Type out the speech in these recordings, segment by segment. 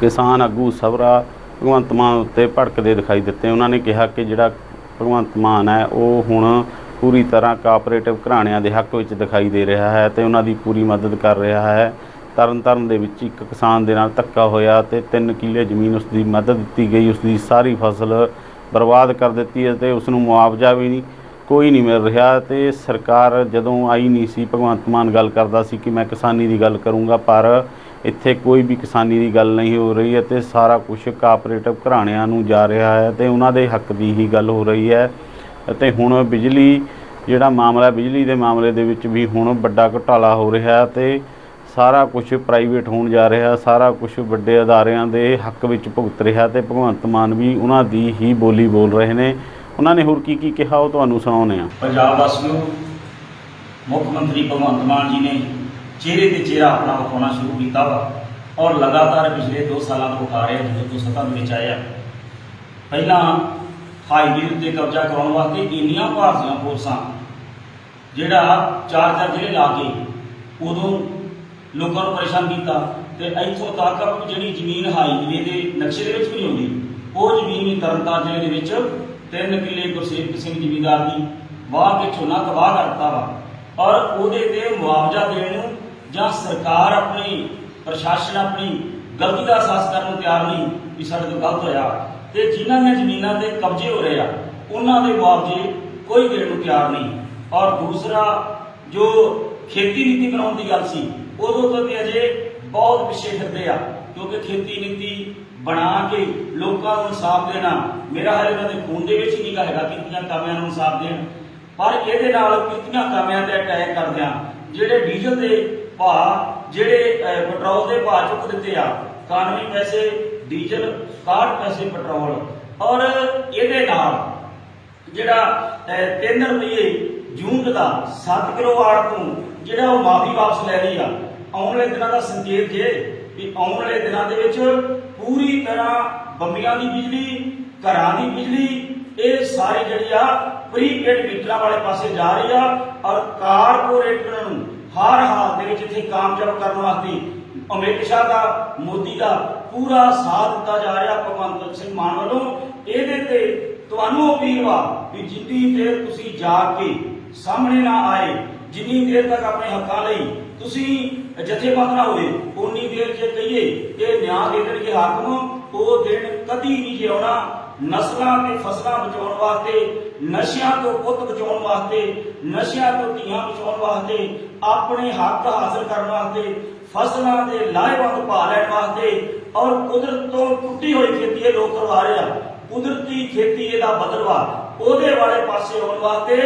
ਕਿਸਾਨ ਆਗੂ ਸਵਰਾ ਭਗਵੰਤ ਮਾਨ ਉੱਤੇ ਭੜਕਦੇ ਦਿਖਾਈ ਦਿੱਤੇ। ਉਹਨਾਂ ਨੇ ਕਿਹਾ ਕਿ ਜਿਹੜਾ ਭਗਵੰਤ ਮਾਨ ਹੈ, ਉਹ ਹੁਣ ਪੂਰੀ ਤਰ੍ਹਾਂ ਕਾਪਰੇਟਿਵ ਘਰਾਣਿਆਂ ਦੇ ਹੱਕ ਵਿੱਚ ਦਿਖਾਈ ਦੇ ਰਿਹਾ ਹੈ ਤੇ ਉਹਨਾਂ ਦੀ ਪੂਰੀ ਮਦਦ ਕਰ ਰਿਹਾ ਹੈ। ਤਰਨਤਾਰਨ ਦੇ ਵਿੱਚ ਇੱਕ ਕਿਸਾਨ ਦੇ ਨਾਲ ਧੱਕਾ ਹੋਇਆ ਤੇ 3 ਕਿੱਲੇ ਜ਼ਮੀਨ ਉਸ ਦੀ ਮਦਦ ਦਿੱਤੀ ਗਈ। ਉਸ ਦੀ ਸਾਰੀ ਫਸਲ ਬਰਬਾਦ ਕਰ ਦਿੱਤੀ ਅਤੇ ਉਸ ਨੂੰ ਮੁਆਵਜ਼ਾ ਵੀ ਨਹੀਂ, ਕੋਈ ਨਹੀਂ ਮਿਲ ਰਿਹਾ ਤੇ ਸਰਕਾਰ ਜਦੋਂ ਆਈ ਨਹੀਂ ਸੀ, ਭਗਵੰਤ ਮਾਨ ਗੱਲ ਕਰਦਾ ਸੀ ਕਿ ਮੈਂ ਕਿਸਾਨੀ ਦੀ ਗੱਲ ਕਰੂੰਗਾ, ਪਰ ਇੱਥੇ ਕੋਈ ਵੀ ਕਿਸਾਨੀ ਦੀ ਗੱਲ ਨਹੀਂ ਹੋ ਰਹੀ ਹੈ ਤੇ ਸਾਰਾ ਕੁਝ ਕਾਪਰੇਟਿਵ ਘਰਾਣਿਆਂ ਨੂੰ ਜਾ ਰਿਹਾ ਹੈ ਤੇ ਉਹਨਾਂ ਦੇ ਹੱਕ ਦੀ ਹੀ ਗੱਲ ਹੋ ਰਹੀ ਹੈ। ਅਤੇ ਹੁਣ ਬਿਜਲੀ, ਜਿਹੜਾ ਮਾਮਲਾ ਬਿਜਲੀ ਦੇ ਮਾਮਲੇ ਦੇ ਵਿੱਚ ਵੀ ਹੁਣ ਵੱਡਾ ਘੁਟਾਲਾ ਹੋ ਰਿਹਾ ਹੈ ਤੇ ਸਾਰਾ ਕੁਝ ਪ੍ਰਾਈਵੇਟ ਹੋਣ ਜਾ ਰਿਹਾ ਸਾਰਾ ਕੁਝ ਵੱਡੇ ਅਦਾਰਿਆਂ ਦੇ ਹੱਕ ਵਿੱਚ ਭੁਗਤ ਰਿਹਾ ਤੇ ਭਗਵੰਤ ਮਾਨ ਵੀ ਉਹਨਾਂ ਦੀ ਹੀ ਬੋਲੀ ਬੋਲ ਰਹੇ ਨੇ। ਉਹਨਾਂ ਨੇ ਹੋਰ ਕੀ ਕੀ ਕਿਹਾ ਉਹ ਤੁਹਾਨੂੰ ਸੁਣਾਉਂਦੇ ਆ ਪੰਜਾਬ ਵਾਸੀਓ, ਮੁੱਖ ਮੰਤਰੀ ਭਗਵੰਤ ਮਾਨ ਜੀ ਨੇ ਚਿਹਰੇ ਤੇ ਚਿਹਰਾ ਆਪਣਾ ਵਿਖਾਉਣਾ ਸ਼ੁਰੂ ਕੀਤਾ ਵਾ ਔਰ ਲਗਾਤਾਰ ਪਿਛਲੇ 2 ਸਾਲਾਂ ਤੋਂ ਵਿਖਾ ਰਿਹਾ, ਜਦੋਂ ਤੋਂ ਸੱਤਾ ਦੇ ਵਿੱਚ ਆਇਆ। ਪਹਿਲਾਂ ਹਾਈਵੇ ਉੱਤੇ ਕਬਜ਼ਾ ਕਰਾਉਣ ਵਾਸਤੇ ਇੰਨੀਆਂ ਭਾਰਤੀਆਂ ਫੋਰਸਾਂ ਜਿਹੜਾ ਚਾਰ ਚਾਰ ਜ਼ਿਲ੍ਹੇ ਲਾ ਕੇ ਉਦੋਂ ਲੋਕਾਂ ਨੂੰ ਪਰੇਸ਼ਾਨ ਕੀਤਾ ਤੇ ਇੱਥੋਂ ਤੱਕ ਜਿਹੜੀ ਜ਼ਮੀਨ ਹਾਈਵੇ ਦੇ ਨਕਸ਼ੇ ਦੇ ਵਿੱਚ ਵੀ ਨਹੀਂ ਆਉਂਦੀ ਉਹ ਜ਼ਮੀਨ ਵੀ ਤਰਨਤਾਰਨ ਜ਼ਿਲ੍ਹੇ ਦੇ ਵਿੱਚ ਤਿੰਨ ਕਿੱਲੇ ਗੁਰਸੇਵਕ ਸਿੰਘ ਜ਼ਿਮੀਂਦਾਰ ਦੀ ਵਾਹ ਕੇ ਝੋਨਾ ਤਬਾਹ ਕਰਤਾ ਵਾ ਔਰ ਉਹਦੇ ਤੇ ਮੁਆਵਜ਼ਾ ਦੇਣ ਨੂੰ ਜਾਂ ਸਰਕਾਰ ਆਪਣੀ, ਪ੍ਰਸ਼ਾਸਨ ਆਪਣੀ ਗਲਤੀ ਦਾ ਅਹਿਸਾਸ ਕਰਨ ਨੂੰ ਤਿਆਰ ਨਹੀਂ ਵੀ ਸਾਡੇ ਤੋਂ ਗਲਤ ਹੋਇਆ ਤੇ ਜਿਨ੍ਹਾਂ ਦੀਆਂ ਜ਼ਮੀਨਾਂ ਤੇ ਕਬਜ਼ੇ ਹੋ ਰਹੇ ਆ, ਉਹਨਾਂ ਦੇ ਮੁਆਵਜ਼ੇ ਕੋਈ ਦੇਣ ਨੂੰ ਤਿਆਰ ਨਹੀਂ। ਔਰ ਦੂਸਰਾ, ਜੋ ਖੇਤੀ ਨੀਤੀ ਬਣਾਉਣ ਦੀ ਗੱਲ ਸੀ ਉਦੋਂ ਤੋਂ ਤੇ ਅਜੇ ਬਹੁਤ ਪਿੱਛੇ ਫਿਰਦੇ ਆ, ਕਿਉਂਕਿ ਖੇਤੀ ਨੀਤੀ ਬਣਾ ਕੇ ਲੋਕਾਂ ਨੂੰ ਇਨਸਾਫ ਦੇਣਾ, ਮੇਰਾ ਹਾਲੇ ਇਹਨਾਂ ਦੇ ਖੂਨ ਦੇ ਵਿੱਚ ਹੀ ਨਹੀਂ ਹੈਗਾ ਕਿ ਕਾਮਿਆਂ ਨੂੰ ਇਨਸਾਫ ਦੇਣ। ਪਰ ਇਹਦੇ ਨਾਲ ਕਿਤਨੀਆਂ ਕਾਮਿਆਂ ਤੇ ਅਟੈਕ ਕਰਦਿਆਂ ਜਿਹੜੇ ਡੀਜ਼ਲ ਦੇ ਭਾਅ, ਜਿਹੜੇ ਪੈਟਰੋਲ ਦੇ ਭਾਅ ਚੁੱਕ ਦਿੱਤੇ ਆ 91 ਪੈਸੇ, ਡੀਜ਼ਲ 61 ਪੈਸੇ ਪੈਟਰੋਲ ਔਰ ਇਹਦੇ ਨਾਲ ਜਿਹੜਾ 3 ਰੁਪਏ ਜੂਨ ਦਾ 7 ਕਿਲੋ ਵਾਟ ਤੋਂ, ਜਿਹੜਾ ਉਹ ਮਾਫੀ ਵਾਪਸ ਲੈ ਲਈ ਆ, ਆਉਣ ਵਾਲੇ ਦਿਨਾਂ ਦਾ ਸੰਕੇਤ ਜੇ ਵੀ ਆਉਣ ਵਾਲੇ ਦਿਨਾਂ ਦੇ ਵਿੱਚ ਪੂਰੀ ਤਰ੍ਹਾਂ ਬੰਬੀਆਂ ਦੀ ਬਿਜਲੀ, ਘਰਾਂ ਦੀ ਬਿਜਲੀ, ਇਹ ਸਾਰੀ ਜਿਹੜੀ ਆ ਪ੍ਰੀਪੇਡ ਮੀਟਰਾਂ ਵਾਲੇ ਪਾਸੇ ਜਾ ਰਹੀ ਆ, ਔਰ ਕਾਰਪੋਰੇਟਰਾਂ ਨੂੰ ਹਰ ਹਾਲ ਦੇ ਵਿੱਚ ਇੱਥੇ ਕਾਮਯਾਬ ਕਰਨ ਵਾਸਤੇ ਅਮਿਤ ਸ਼ਾਹ ਦਾ, ਮੋਦੀ ਦਾ ਪੂਰਾ ਸਾਥ ਦਿੱਤਾ ਜਾ ਰਿਹਾ ਭਗਵੰਤ ਸਿੰਘ ਮਾਨ ਵੱਲੋਂ। ਇਹਦੇ ਤੇ ਤੁਹਾਨੂੰ ਅਪੀਲ ਵਾ ਵੀ ਜਿੰਨੀ ਦੇਰ ਤੁਸੀਂ ਜਾ ਕੇ ਸਾਹਮਣੇ ਨਾ ਆਏ, ਜਿੰਨੀ ਦੇਰ ਤੱਕ ਆਪਣੇ ਹੱਕਾਂ ਲਈ ਤੁਸੀਂ ਜਥੇਬੰਦ ਨਾ ਹੋਏ ਉਨੀ ਦੇਰ ਜੇ ਕਹੀਏ ਕਿ ਨਿਆਂ ਦੇ ਦੇਣਗੇ ਹਾਕਮ, ਉਹ ਦਿਨ ਕਦੀ ਨਹੀਂ ਜੇ ਆਉਣਾ। ਨਸਲਾਂ ਤੇ ਫਸਲਾਂ ਬਚਾਉਣ ਵਾਸਤੇ, ਨਸ਼ਿਆਂ ਤੋਂ ਪੁੱਤ ਬਚਾਉਣ ਵਾਸਤੇ, ਨਸ਼ਿਆਂ ਤੋਂ ਧੀਆਂ ਬਚਾਉਣ ਵਾਸਤੇ, ਆਪਣੇ ਹੱਕ ਹਾਸਲ ਕਰਨ ਵਾਸਤੇ, ਫਸਲਾਂ ਦੇ ਲਾਹੇਵੰਦ ਭਾਅ ਲੈਣ ਵਾਸਤੇ ਔਰ ਕੁਦਰਤ ਤੋਂ ਟੁੱਟੀ ਹੋਈ ਖੇਤੀ ਇਹ ਲੋਕ ਕਰਵਾ ਰਹੇ ਆ, ਕੁਦਰਤੀ ਖੇਤੀ ਇਹਦਾ ਬਦਲਵਾ। ਉਹਦੇ ਵਾਲੇ ਪਾਸੇ ਆਉਣ ਵਾਸਤੇ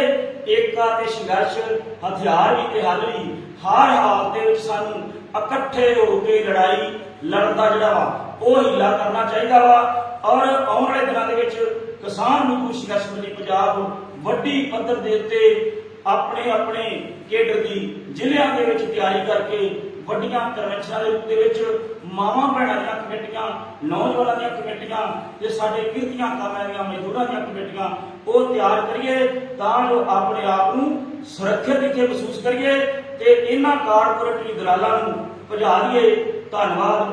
ਏਕਾ ਤੇ ਸੰਘਰਸ਼ ਹਥਿਆਰ ਵੀ ਤੇ ਹੱਲ ਵੀ ਹਰ ਹਾਲਤ ਦੇ ਵਿੱਚ ਸਾਨੂੰ ਇਕੱਠੇ ਹੋ ਕੇ ਲੜਾਈ, ਲੜਨ ਦਾ ਜਿਹੜਾ ਵਾ ਉਹ ਹੀਲਾ ਕਰਨਾ ਚਾਹੀਦਾ ਵਾ। ਔਰ ਆਉਣ ਵਾਲੇ ਦਿਨਾਂ ਦੇ ਵਿੱਚ ਕਿਸਾਨ ਨੂੰ ਮਜ਼ਦੂਰ ਸੰਘਰਸ਼ ਕਮੇਟੀ ਪੰਜਾਬ, ਵੱਡੀ ਪੱਧਰ ਦੇ ਉੱਤੇ ਆਪਣੇ ਆਪਣੇ ਕੇਡਰ ਦੀ ਜ਼ਿਲ੍ਹਿਆਂ ਦੇ ਵਿੱਚ ਤਿਆਰੀ ਕਰਕੇ ਵੱਡੀਆਂ ਕਨਵੈਨਸ਼ਨਾਂ ਦੇ ਰੂਪ ਦੇ ਵਿੱਚ ਮਾਵਾਂ ਭੈਣਾਂ ਦੀਆਂ ਕਮੇਟੀਆਂ, ਨੌਜਵਾਨਾਂ ਦੀਆਂ ਕਮੇਟੀਆਂ ਤੇ ਸਾਡੇ ਕਿਰਤੀਆਂ ਕਾਮਾਂ ਦੀਆਂ ਮਜ਼ਦੂਰਾਂ ਦੀਆਂ ਕਮੇਟੀਆਂ, ਉਹ ਤਿਆਰ ਕਰੀਏ ਤਾਂ ਜੋ ਆਪਣੇ ਆਪ ਨੂੰ ਸੁਰੱਖਿਅਤ ਇੱਥੇ ਮਹਿਸੂਸ ਕਰੀਏ ਤੇ ਇਹਨਾਂ ਕਾਰਪੋਰੇਟ ਦਲਾਲਾਂ ਨੂੰ ਭਜਾ ਲਈਏ। ਧੰਨਵਾਦ।